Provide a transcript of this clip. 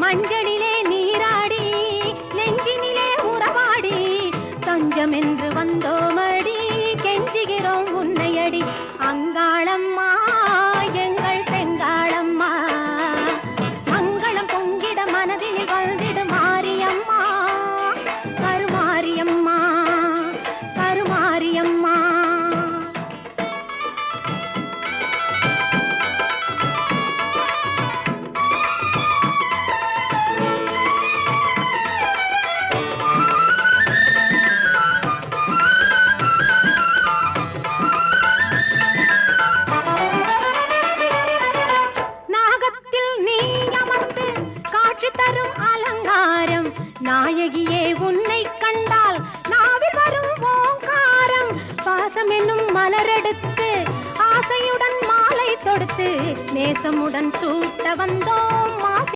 மஞ்சளிலே நீராடி நெஞ்சினிலே உறவாடி தஞ்சம் என்று வந்தோமடி கெஞ்சுகிறோம் உன்னையடி. அங்காளம் காட்சி தரும் அலங்காரம். நாயகியே உன்னை கண்டால் நாவில் வரும் ஓங்காரம். பாசம் என்னும் மலரெடுத்து ஆசையுடன் மாலை தொடுத்து நேசமுடன் சூட்ட வந்தோம்.